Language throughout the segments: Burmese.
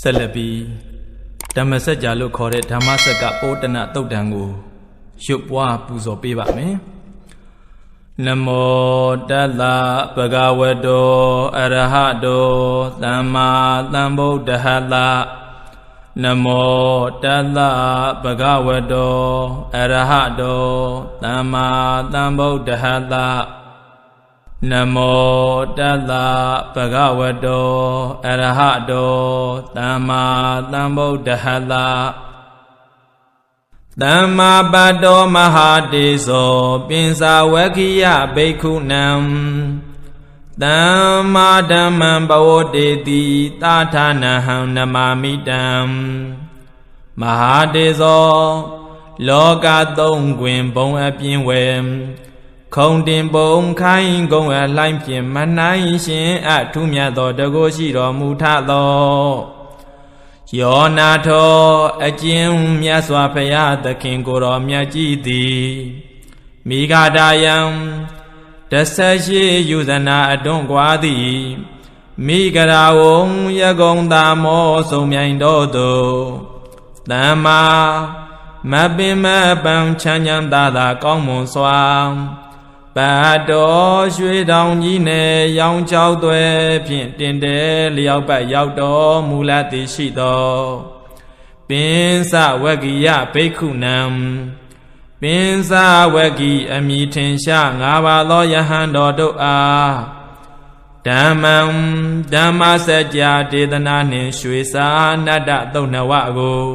ဆက်လက်ပြီးဓမ္မစကြာလို့ခေါ်တဲ့ဓမ္မစက်ကပိုးတနတုတ်တံကိုရွတ်ပွားပူဇော်ပေးပါမယ်နမောတတ္တဗဂဝတောအရဟတောသမ္မာသမ္ဗုဒ္ဓဟတနမောတတ္တဗဂဝတောအရဟတောသမ္မာသမ္ဗုဒ္ဓဟတ နမောတတ္တဗဂဝတောအရဟတောသမ္မာသမ္ဗုဒ္ဓဟတသမ္မာပတ်တောမဟာတေဇောပင်စာဝကိယဘိက္ခုနံသမ္မာဓမ္မံဘဝတေတိသာဌာနဟံနမာမိတံမဟာတေဇောလောကသုံးတွင်ဘုံအပြင်းဝဲ ခုံတင်ပုံခိုင်းကုံအလှိုင်းဖြင့်မနိုင်ရှင်အထုမြတ်သောတကုရှိတော်မူထသောယောနာထောအကျဉ်မြတ်စွာဘုရားသခင်ကိုယ်တော်မြတ်ကြီးသည်မိဂဒာယံတဆက်ရှိယူဇနာအတွန်းကွာသည်မိဂရာဝံယကုံသာမောစုံမြိုင်တော်သူသမ္မာမပင်မပံချမ်းချမ်းသာသာကောင်းမွန်စွာ ပတ်တော်ရွှေတောင်ကြီးနယ်ရောင်ချောက်သွဲဖြင့်တင်တယ်လျောက်ပတ်ရောက်တော်မူလသည်ရှိသောပင်စဝဂိယဘိက္ခုနံပင်စဝဂိအမိထင်ရှားငါးပါးသောယဟန်တော်တို့အားဓမ္မံဓမ္မစကြာဒေသနာနှင့်ရွှေစာနတ္တသုတ်နဝကို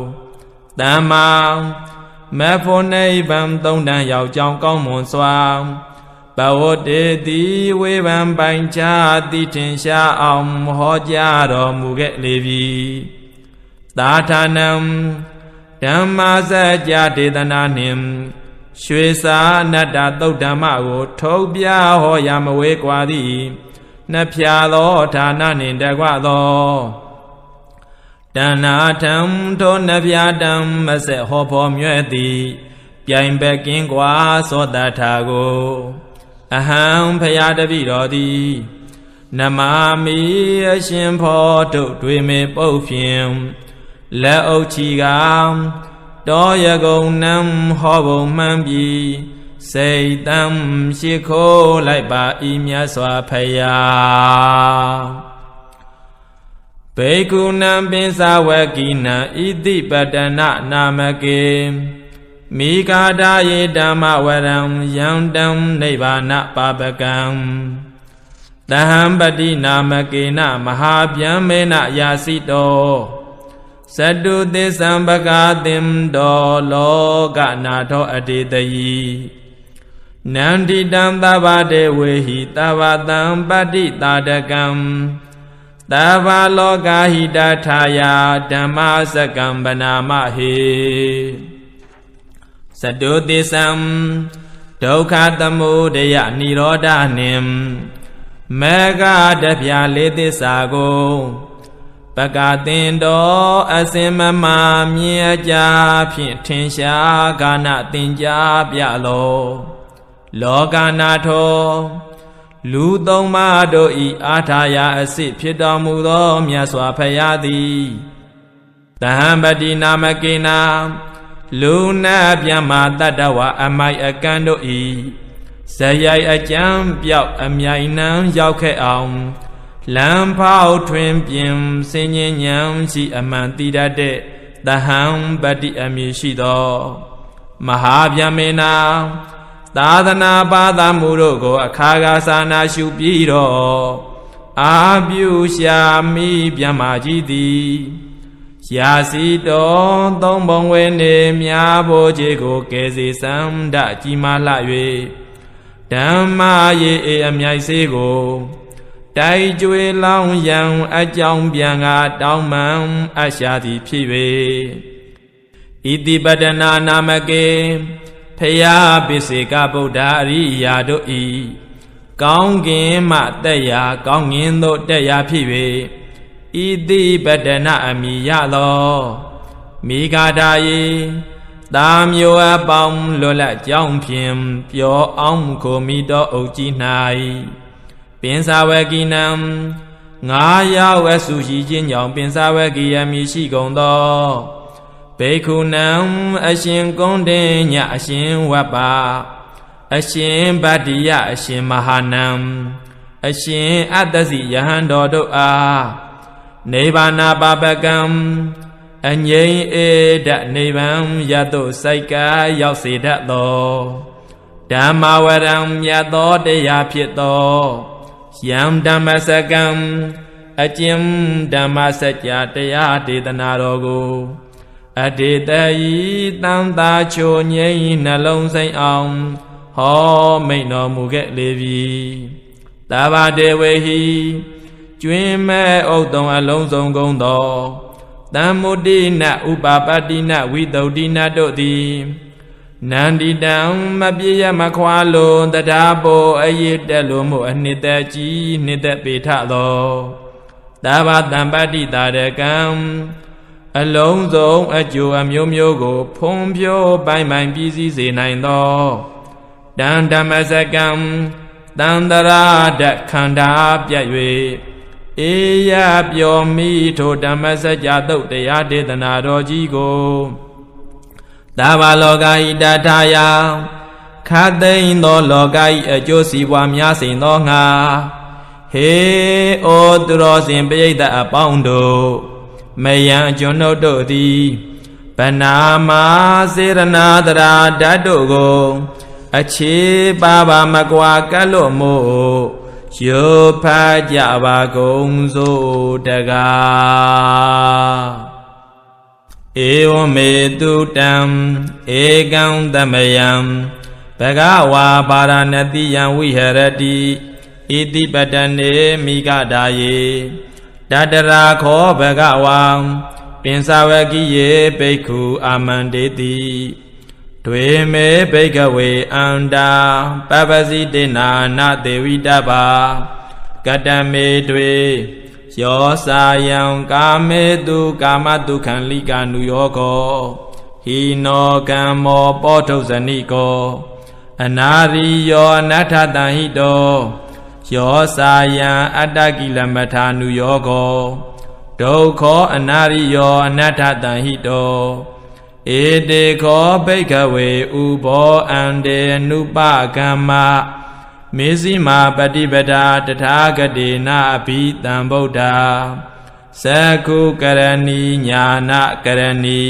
သမ္မာမေဖို့နိဗ္ဗာန်သုံးတန်ရောက်ကြောင်းကောင်းမွန်စွာ ဘဝတေတိဝေဗံပိုင်ချာတိထင်ရှားအောင်ဟောကြားတော်မူခဲ့လေပြီသာထာနံဓမ္မစကြာဒေသနာနှင့်ရွှေစာနတ္တသုတ်ဓမ္မကို ထုတ်ပြဟောရမဝေကွာသည်နှဖျာသောဌာနနှင့်တကွသောတဏ္ဍာထံထိုနှဖျာတံမဆက်ဟောဖော်မြဲ့သည်ပြိုင်ဘက်ကင်းကွာသောတထာကို အဟံဖရာတပိတော်သည်နမာမိအရှင်ဖောတို့တွေမေပုတ်ဖြင့်လက်အုပ်ချီကတောရကုံနံဟောဘုံမှန်ပြီစိတ်တံရှိခိုးလိုက်ပါဤမြတ်စွာဖရာဘေကုဏံပင်စဝကိနံဣတိပတနာနာမကေ မိဂာဒာယေဓမ္မဝရံယံတံနိဗ္ဗာနပါပကံတဟံပတိနာမကေနမဟာဗျံမေနယာစိတောသတုသစ္ဆံပကာသင်တောလောကနာထောအတေတယီနန္တိတံသဗ္ဗတေဝေဟိသဗ္ဗတံပတိတာတကံသဗ္ဗလောကဟိတထာယဓမ္မစကံပနာမဟေ သတုသစ္ဆံဒုက္ခသမုဒယនិရောဓနှင့်မေဃတပြလေးသစ္စာကိုပကသင်တော်အစင်မမမြင်အကြဖြင့်ထင်ရှားကာနသင်ကြားပြလောလောကနာထောလူသုံးပါးတို့ဤအာထာယအစစ်ဖြစ်တော်မူသောမြတ်စွာဘုရားသည်တဟံပတိနာမကေနာ လူနာပြမတတ္တဝအမိုက်အကန့်တို့ဤဇယိုက်အကြံပြောက်အမြိုင်နှံရောက်ခဲ့အောင်လမ်းဖောက်ထွင်ပြင်စင်ញဉ္ဉံရှိအမှန်တိတတ်တဲ့တဟံပတိအမည်ရှိသော မဟာဗျမေနာသာသနာပါသမှုတို့ကို အခါခါစာနာရှုပြီးတော့အာပြုရှာမိဗျမကြီးသည် ရာစီတော်သုံးဘုံဝေနေမြားဖို့ခြေကိုကယ်စီစံဒကြီးမားလှ၍ဓမ္မရေအေအမြိုက်စေးကိုတိုက်ကြွေလောင်းရန်အကြောင်းပြန်ကတောင်းမှန်အရှာသည်ဖြစ်၍ဣတိပတနာနာမကေဖယားပိစေကဗုဒ္ဓအရိယာတို့ဤကောင်းကင်မှတက်ရာကောင်းငင်သို့တက်ရာဖြစ်၍ ဣတိပတနာအမိယသောမိဂာဒာယေတာမျိုးအပေါင်းလွတ်လပ်ကြောင်းဖြင့်ပျော်အောင်ကိုမိတော်အုပ်ကြီး၌ပင်စာဝကိနံငါရောက်အဆူရှိခြင်းကြောင့်ပင်စဝကိယမိရှိကုန်သောဘေခုနံအရှင်ကုန်းတင်ညအရှင်ဝပ္ပအရှင်ဗတ္တိယအရှင်မဟာနံအရှင်အတ္တစီယဟန်တော်တို့အား နေဘာနာပပကံအငြိမ့်အေဒနေဗံယတုစိုက်ကရောက်စေတတ်သောဓမ္မဝရံမြတ်သောတရားဖြစ်သောယံဓမ္မစကံအကျဉ်ဓမ္မစကြာတရားဒေသနာတော်ကိုအတေတယီတန်တာချိုငြိမ့်နှလုံးစိမ်အောင် ဟောမိန်တော်မူခဲ့လေပြီတဘာတေဝေဟိ ကျွင်းမဲ့ဥဒ္ဒံအလုံးစုံကုန်သောတမ္မုတိနဥပပတ္တိနဝိတုဒ္ဓိနတို့သည်နန္ဒီတံမပြည့်ရမခွာလုံးတရားပေါ်အရေးတက်လို့မို့အနှစ်သက်ကြီးနှစ်သက်ပေထသောတဘာတံပတ္တိတာရကံအလုံးစုံအကျိုးအမျိုးမျိုးကို ဖုံးဖြိုးပိုင်ပိုင်ပြည့်စည်စေနိုင်သောတန်ဓမ္မစကံတန္တရာဓခန္ဓာပြတ်၍ အေယပြောမိထိုဓမ္မစကြာတုတ်တရားဒေသနာတော်ကြီးကိုသာဘာလောကဤတထာယခသိမ့်သောလောကဤအကျိုးစီးပွားများစိန်သောငါဟေဩသူတော်စင်ပိဋကအပေါင်းတို့မယံကျွန်ုပ်တို့သည်ဗနာမာစေရနာတရာဓာတ်တို့ကို အခြေပါပါမကွာကတ်လို့မို့ ရုပ်ဖတ်ကြပါကုန်စို့တကားဧဝမေတုတံဧကံသမယံဘဂဝါပါရဏတိယံဝိဟရတိဣတိပတနေမိဂဒါယေတတရာခောဘဂဝံပင်စဝကိယေဘိက္ခုအာမန္တေတိ တွေမေဘိကဝေအန္တာပပစီတေနာနသေဝိတပါကတမေတွေယောစာယံကာမေတုကာမတုခံလိကာနုယောကောဟိနောကမ္မောပောထုဇဏိကောအနာရိယောအနတ္ထတံဟိတောယောစာယံအတ္တကိလမထာနုယောကောဒုက္ခောအနာရိယောအနတ္ထတံဟိတော ဧတေခောဘိကဝေဥဘောအန္တေနုပကမ္မမေဇိမာပฏิပဒာတထာဂတိနာအဘိတံဗုဒ္ဓသကုကရဏီညာနာကရဏီ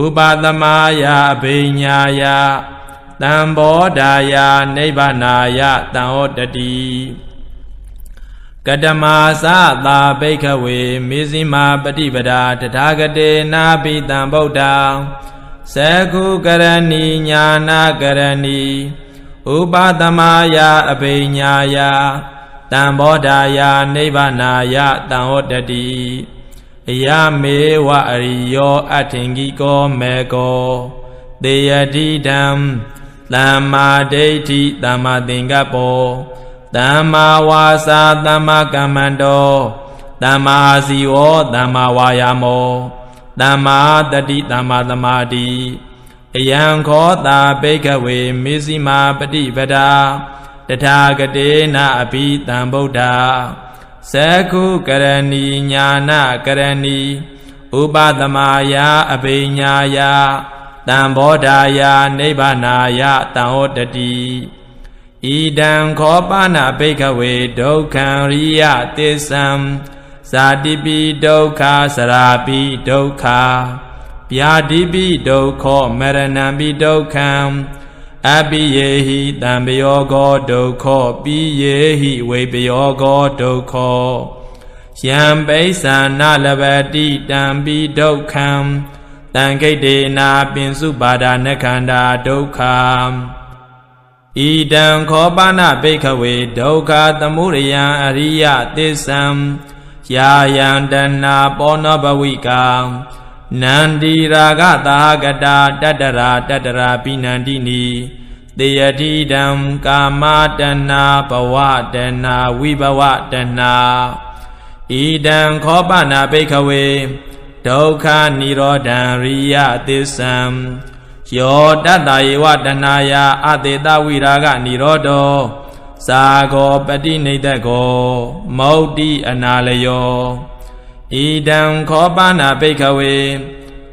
ဥပသမယအဘိညာယတံဘောဓာယနိဗ္ဗာနာယတံဟောတတိ ကတမသသာဘိခဝေမေဇိမာပฏิပဒာတထာဂတေနာဘိတံဗုဒ္ဓံသကုကရဏီညာနာကရဏီဥပသမယအဘိညာယတံဘောဓာယနိဗ္ဗာနာယတံဟောတတိအယမေဝအရိယောအထင်ကြီးကောမေကောတေယတိတံသမ္မာဒိဋ္ဌိသမ္မာသင်္ကပ္ပော သမ္မာဝါစာသမ္မာကမ္မန္တောသမ္မာစီဝောသမ္မာဝါယာမောသမ္မာတတိသမ္မာသမာဓိအယံခောတာဘိကဝေမေဇိမာပฏิပဒာတထာဂတေနအဘိတံဗုဒ္ဓသက္ခုကရဏီညာနာကရဏီဥပသမယအဘိညာယတံဘောဓာယနိဗ္ဗာနာယတံဟောတတိ ဣဒံခောပနာဘိကဝေဒုက္ခံရိယသစ္စံဇာတိပိဒုက္ခစရာပိဒုက္ခဗျာတိပိဒုက္ခောမရဏံပိဒုက္ခံအပိယေဟိတံပယောကောဒုက္ခောပိယေဟိဝေပယောကောဒုက္ခောယံပိဿာနလဘတိတံပိဒုက္ခံတံခိတေနာပင်စုပါဒနခန္ဓာဒုက္ခ ဣဒံခောပနဘိခဝေဒုက္ခသမုရိယံအရိယသစ္စံယာယံတဏပောနောဘဝိကံနန္ဒီရာဂသာဂတာတတရာတတရာပိနန္တိနီတေယတိတံကာမတဏဘဝတဏဝိဘဝတဏဣဒံခောပနာဘိခဝေဒုက္ခនិရောဓံရိယသစ္စံ ယောတတ္တယေဝတဏယာအတေတဝိရာဂនិရောဓော သာဂောပတိနေတကောမௌတိအနာလယောဣဒံခောပနာဘိခဝေ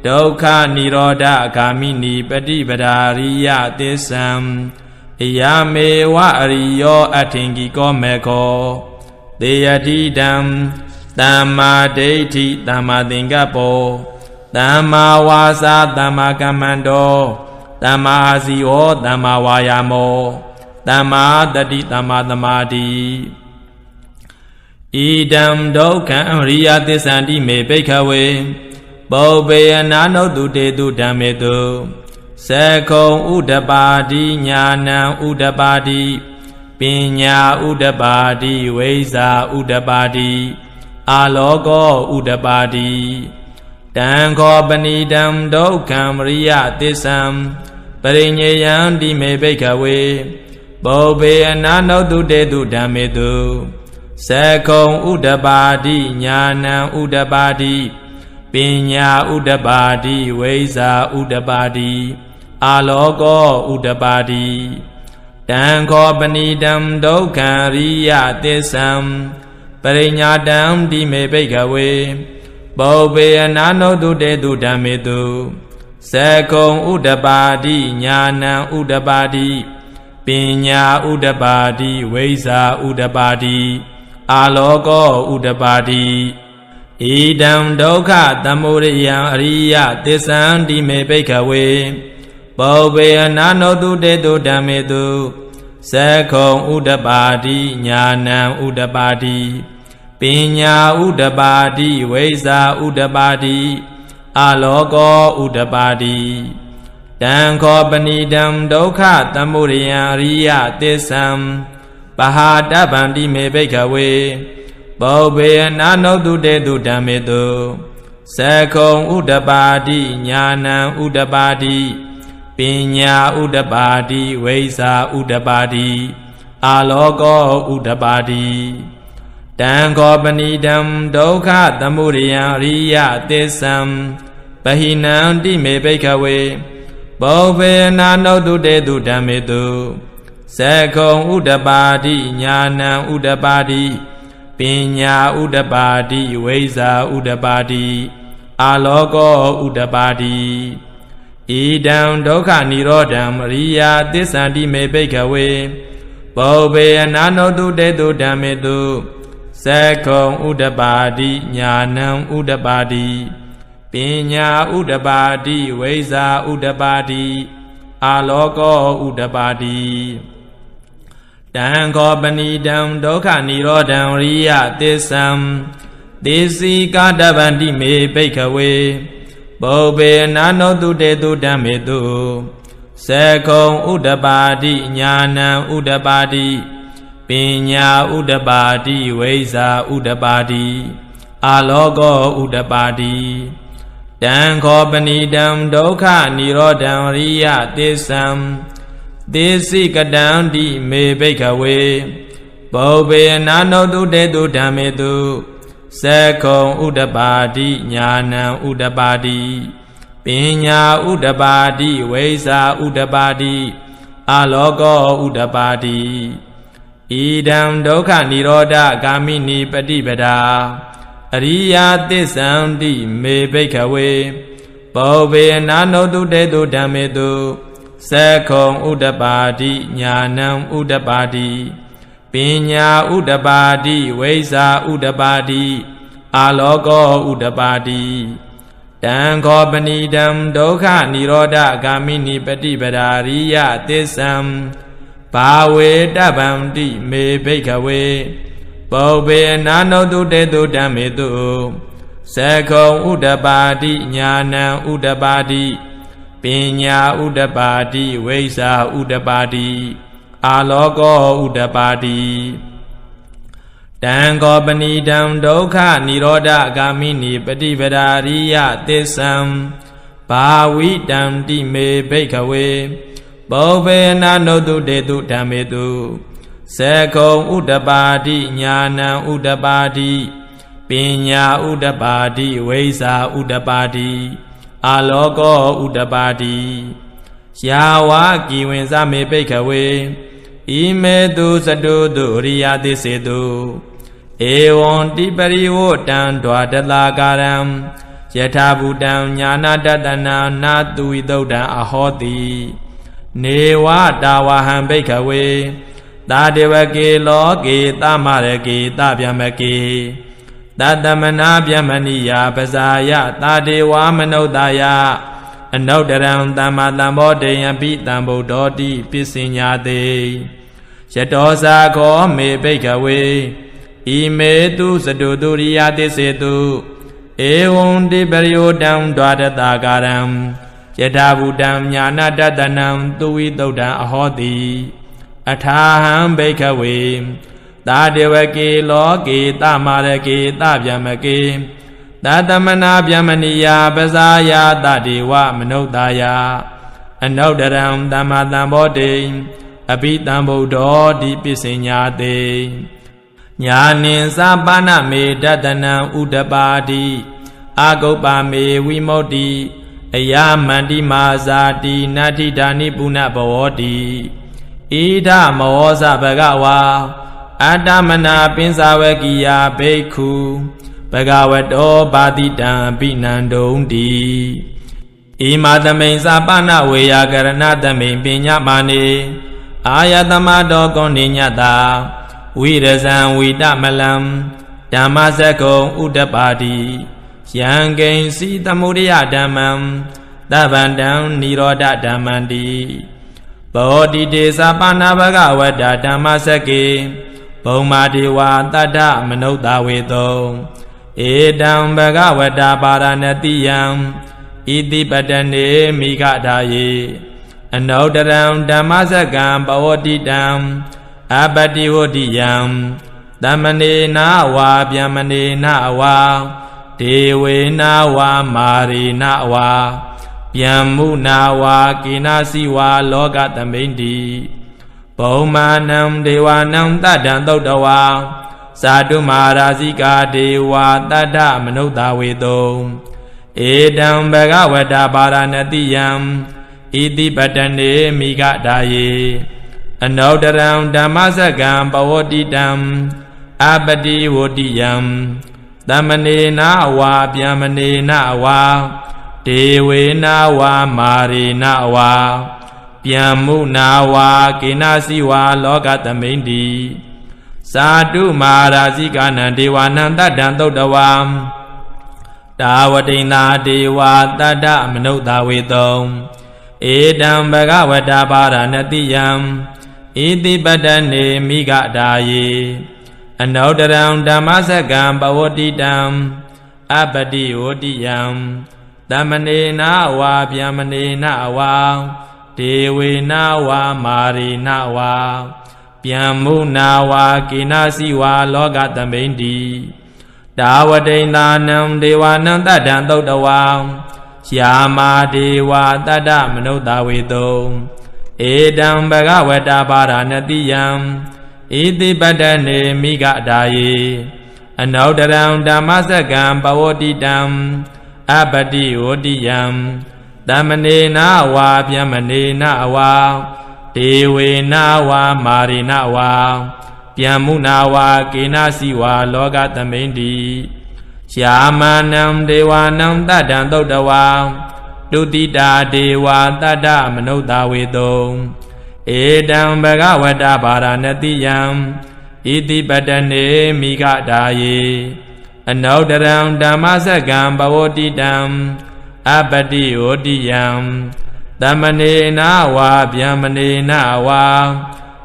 ဒုက္ခនិရောဓဂာမိနိပฏิပဒာရိယသစ္စံအယမေဝအရိယောအထင်ကြီးကောမေခောတေယတိတံသမ္မာဒိဋ္ဌိသမ္မာသင်္ကပ္ပော သမ္မာဝါစာသမ္မာကမ္မန္တောသမ္မာအာဇီဝောသမ္မာဝါယာမောသမ္မာတတိသမ္မာသမာဓိဣဒံဒုက္ခံအရိယသစ္ဆန္တိမေဘိခဝေပုပ္ပေယနာနုတုတေတုဓမ္မေတုသကုံဥဒပါတိညာဏံဥဒပါတိပညာဥဒပါတိဝိဇာဥဒပါတိအာလောကောဥဒပါတိ တံခောပဏိတံဒုက္ခံမရိယသစ္ဆံပရိညေယံတိမေဘိခဝေပုပ္ပေအနာနုတုတေတုဓမ္မေတုသကုံဥဒပါတိညာဏံဥဒပါတိပညာဥဒပါတိဝိဇာဥဒပါတိအာလောကောဥဒပါတိတံခောပဏိတံဒုက္ခံရိယသစ္ဆံပရိညာတံတိမေဘိကဝေ ပုပ္ပေအနာနောတုတေတုဓမ္မေတုသကုံဥဒပါတိညာဏံဥဒပါတိပညာဥဒပါတိဝိဇာဥဒပါတိအာလောကောဥဒပါတိဣဒံဒုက္ခသမုရိယံအရိယသစ္ဆံတိမေဘိခဝေပုပ္ပေအနာနောတုတေတုဓမ္မေတုသကုံဥဒပါတိညာဏံဥဒပါတိ ပညာဥဒပါတိဝိဇာဥဒပါတိအာလောကောဥဒပါတိတံခောပဏိတံဒုက္ခသမုရိယံအရိယသစ္ဆံပဟာတဗန္တိမေဘိခဝေပုဗ္ဗေနာနုတုတေတုဓမ္မေတုသကုံဥဒပါတိညာဏံဥဒပါတိပညာဥဒပါတိဝိဇာဥဒပါတိအာလောကောဥဒပါတိ တံခောပဏိတံဒုက္ခသမုရိယံအရိယသစ္ဆံပဟိနံတိမေဘိခဝေဘောဘေနာနုတုတေတုဓမ္မေတုသကုံဥဒပါတိညာဏံဥဒပါတိပညာဥဒပါတိဝိဇာဥဒပါတိအာလောကောဥဒပါတိဣဒံဒုက္ခនិရောဓံအရိယာသစ္ဆန္တိမေဘိကဝေဘောဘေအနာနောတုတေတုဓမ္မေတု သက္ကုံဥဒပါတိညာဏံဥဒပါတိပညာဥဒပါတိဝိဇာဥဒပါတိအာလောကောဥဒပါတိတံခောပဏိတံဒုက္ခនិရောဓံရိယသစ္ဆံသေစီကာတဗန္တိမေဘိကဝေပုဗ္ဗေနာနောတုတေတုဓမ္မေတုသကုံဥဒပါတိညာဏံဥဒပါတိ ပညာဥဒပါတိဝိဇာဥဒပါတိအာလောကောဥဒပါတိတံခောပဏိတံဒုက္ခនិရောဓံရိယသစ္ဆံသေစိကတံတိမေဘိခဝေပုဗ္ဗေနာနောတုတေတုဓမ္မေတုသကုံဥဒပါတိညာဏံဥဒပါတိပညာဥဒပါတိဝိဇာဥဒပါတိအာလောကောဥဒပါတိ ဣဒံဒုက္ခនិရောဓဂာမိနိပฏิပဒာအရိယာသစ္ဆန္တိမေဘိခဝေပုဗ္ဗေနာနောတုတေတုဓမ္မေတုသကုံဥဒပါတိညာဏံဥဒပါတိပညာဥဒပါတိဝိဇာဥဒပါတိအာလောကောဥဒပါတိတံခောပဏိတံဒုက္ခនិရောဓဂာမိနိပฏิပဒာရိယသစ္ဆံ ဘာဝေတဗံတိမေဘိခဝေပုဗ္ဗေနာနောတုတေတုဓမ္မေတုသကုံဥဒပါတိညာဏံဥဒပါတိပညာဥဒပါတိဝိဇာဥဒပါတိအာလောကောဥဒပါတိတံကောပဏိတံဒုက္ခនិရောဓဂာမိနိပฏิပဒာရိယသစ္ဆံဘာဝိတံတိမေဘိခဝေ ဘောဘေနာနုတုတေတုဓမ္မေတုသကုံဥဒပါတိညာဏံဥဒပါတိပညာဥဒပါတိဝိဇာဥဒပါတိအာလောကောဥဒပါတိယာဝကိဝင်စမေပိခဝေဣဣမေတုစတုတုအရိယသစ္စေတုဧဝံတိပရိဝတံဒွါတလာကာရံယထာဘူတံညာနာတတနာနာတုဝိတုဒ္ဓံအဟောတိ နေဝတာဝဟံဘိခဝေတာတေဝကေလောကေသမရကေတဗျမကေတတမနာဗျမဏိယပဇာယတာတေဝမနုဿာယအနုတ္တရံသမ္မာသမ္ဗောတေယပိတံဗုဒ္ဓောတိပစ္စညာတေယတောဇာခောမေဘိကဝေဣမေတုစတုတုရိယသစ္စေတုဧဝံတိပရိယောတံဒွါရတာကာရံ ယထာဘူတံညာနာတတနံသူဝိတုဒ္ဓံအဟောတိအထာဟံဘိကဝေသာတေဝကေလောကေတမာရကေတဗျမကေတတမနာဗျမဏိယပဇာယတတေဝမနုဿာယအနုတ္တရံသမ္မာသမ္ဗောတိအဘိတံဗုဒ္ဓောဒီပစ္စညာတေညာနိသပါဏမေတတနံဥဒပါတိအာဂုပ္ပမေဝိမု ക്തി အယမန္တိမာဇာတိနာတိဓာနိပုဏ္ဏဘဝတိဣဒမောဇဘဂဝါအတ္တမနာပင်စာဝကိယဘိက္ခုဘဂဝတောပါတိတံပိနန္တုံတိဣမာသမိန်စာပနဝေယကရဏသမိန်ပညာမာနေအာယတမတောကောဏိညတာဝိရဇံဝိတမလံဓမ္မစကုံဥဒပါတိ ယံကိဉ္စီသမုဒယဓမ္မံသဗ္ဗန္တံនិရောဓဓမ္မန္တိဘောတိတေသပါဏဘဂဝတ္တဓမ္မစကေဘုံမာဒေဝတတ္တမနုဿဝေတောဧတံဘဂဝတ္တပါရဏတိယံဣတိပတနေမိဂဒါယေအနုတရံဓမ္မစကံဘဝတိတံအပတိဝတိယံသမနေနာဝါဗျမနေနာဝါ ဒေဝေနာဝါမာရိနာဝါဗျံမှုနာဝါကိနာစီဝါလောကသမိန်တိဘုံမာနံဒေဝနံတတံသုတ်တဝါသာတုမာရာဇိကာဒေဝတတ္တမနုဿဝေတုံဧတံဘဂဝတ္တပါရဏတိယံဣတိပတနေမိဂဒါယေအနုတ္တရံဓမ္မစကံပဝတိတံအပတိဝတိယံ သမနေနာဝါဗျမနေနာဝါဒေဝေနာဝါမာရိနာဝါဗျံမှုနာဝါကိနာစီဝါလောကသမိန်တိသာတုမာရာဇိကနံဒေဝနံတတံသုတ်တဝံတာဝတိန်သာဒေဝတတ္တမနုဿဝေတုံဧတံဘဂဝတ္တပါရဏတိယံဣတိပတနေမိဂဒါယေ အနုတရံဓမ္မစကံပဝတိတံအပတိဝတိယံသမနေနာဝါဗျမနေနာဝါဒေဝေနာဝါမာရိနာဝါဗျံမုနာဝါကိနာစီဝါလောကသမိန်တိတာဝတိန်သာနံဒေဝနံတတံသုတ်တဝံယာမာဒေဝတတ္တမနုဿဝေတုံဧတံဘဂဝတ္တပါရဏတိယံ ဣတိပတ္တနေမိဂဒါယေအနုတရံဓမ္မစကံပဝတိတံအပတိဝတိယံတမနေနာဝါပြမနေနာဝါဒေဝေနာဝါမာရိနာဝါပြံမှုနာဝါကေနာစီဝါလောကသမိန်တိရှာမနံဒေဝနံတတံသုတ်တဝါတုတိတာဒေဝတတ္တမနုဿဝေတုံ ဧတံဘဂဝတ္တပါရဏတိယံဣတိပတနေမိဂဒါယေအနုတရံဓမ္မစကံဘဝတိတံအပတိဝတိယံသမနေနာဝါဗျမနေနာဝါ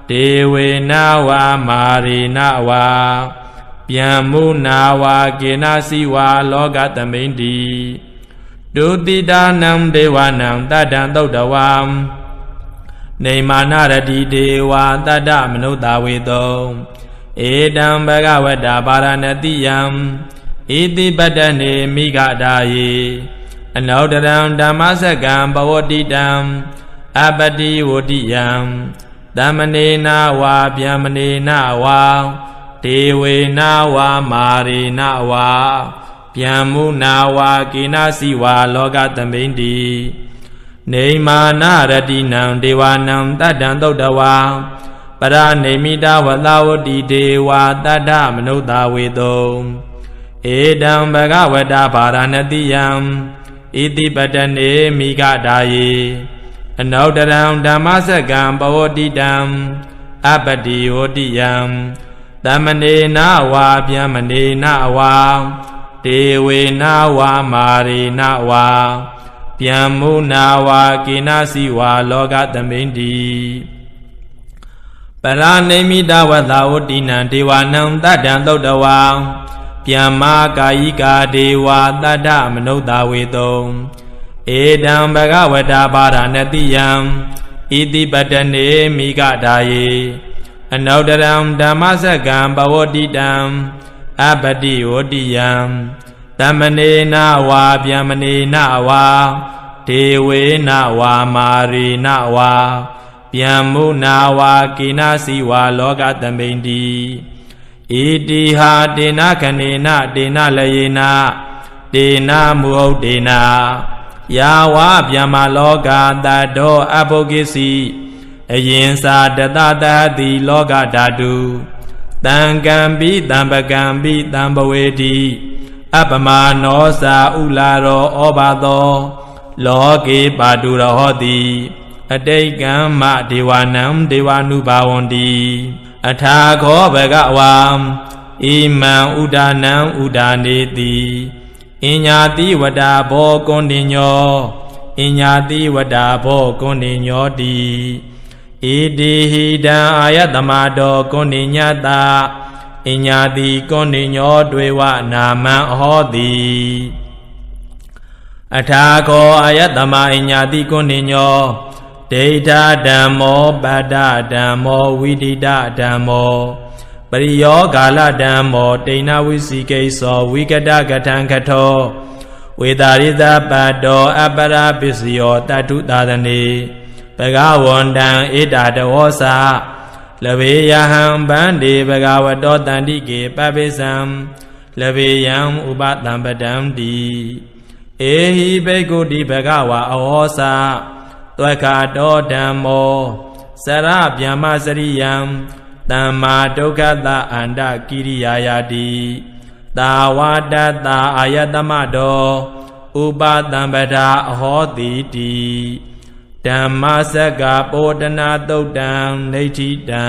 ဒေဝေနာဝါမာရိနာဝါဗျံမုနာဝါကေနာစီဝါလောကသမိန်တိဒုတိတာနံဒေဝနံတတံသုတ်တဝံ နေမာနရတိဒေဝတတ္တမနုဿဝေတောဧတံဘဂဝတ္တပါရဏတိယံဣတိပတ္တနေမိဂဒါယေအနုတရံဓမ္မစကံဘဝတိတံအပတိဝတိယံသမနေနာဝါဗျမနေနာဝါဒေဝေနာဝါမာရိနာဝါဗျံမုနာဝါကိနာစီဝါလောကသမိန်တိ နေမာနရတိနံဒေဝနံတတ္တံသုတ်တဝါပရနေမိတဝသဝတိဒေဝတတ္ထမနုဿဝေတုံဧတံဘဂဝတာဗာရဏတိယံဣတိပတနေမိဂဒါယေအနௌတရံဓမ္မစကံပဝတိတံအပတိဝတိယံတမနေနဝါဗျမနေနဝါဒေဝေနဝါမာရေနဝါ ဗျံမုနာဝါကေနစီဝါလောကသမိန်တိပရာနေမိတဝတဝတိနံဒေဝနံတတံသုတ်တဝါဗျမ္မာကာယိကာဒေဝတတ္ထမနုဿဝေတုံဧတံဘဂဝတာပါရဏတိယံဣတိပတနေမိဂဒါယေအနௌတရံဓမ္မစကံပဝတိတံအပတိဝတိယံ တမနေနဝါဗျမနေနဝါဒေဝေနဝါမာရေနဝါဗျံမုနာဝါကိနာစီဝါလောကသမိန်တိဣတိဟာတေနခဏေနတေနလယေနတေနမုဟုတ်တေနယာဝဗျမလောကတတောအဘုကိစီအယင်စာတတတတိလောကဓာတုတံကံပိတံပကံပိတံဘဝေတိ အပမနောစာဥလာရောဩဘာသော လောကေပါတုရဟောတိအတိတ်ကမ္မဒေဝနံဒေဝ ानु ဘာဝန္တိအထာခောဘဂဝါဣမံဥဒါနံဥဒါနေတိအညာတိဝတာဘောကွန်တင်ညောအညာတိဝတာဘောကွန်တင်ညောတိဣတိဟိတံအာယတမတောကွန်တင်ညတာ အညာတိကွန်တင်ညောတွေဝနာမံဟောတိအထာခောအာယတမအညာတိကွန်တင်ညောဒိဋ္ဌဓမ္မောပတ္တဓမ္မောဝိဒိတဓမ္မောပရိယောဂာလဓမ္မောတိဏဝိစီကိသောဝိကတကထံခထောဝေတာရိသပတ္တောအပရပစ္စယောတတုသာသနေဘဂဝန္တံဧတာတဝောစာ လဘေယဟံဗန္တိဘဂဝတောတန္တိကေပပိစံလဘေယံဥပတံပတံတိဧဟိဘေကုတိဘဂဝါအဝောစာသွက်ခာတောဓမ္မောစရဗျမစရိယံတမ္မာဒုက္ခတအန္တကိရိယာယာတိတာဝတတ္တအာယတမတောဥပတံပဒာအဟောတိတိ ဓမ္မစကပောတနာတုတ်တံနေဋ္ဌိတံ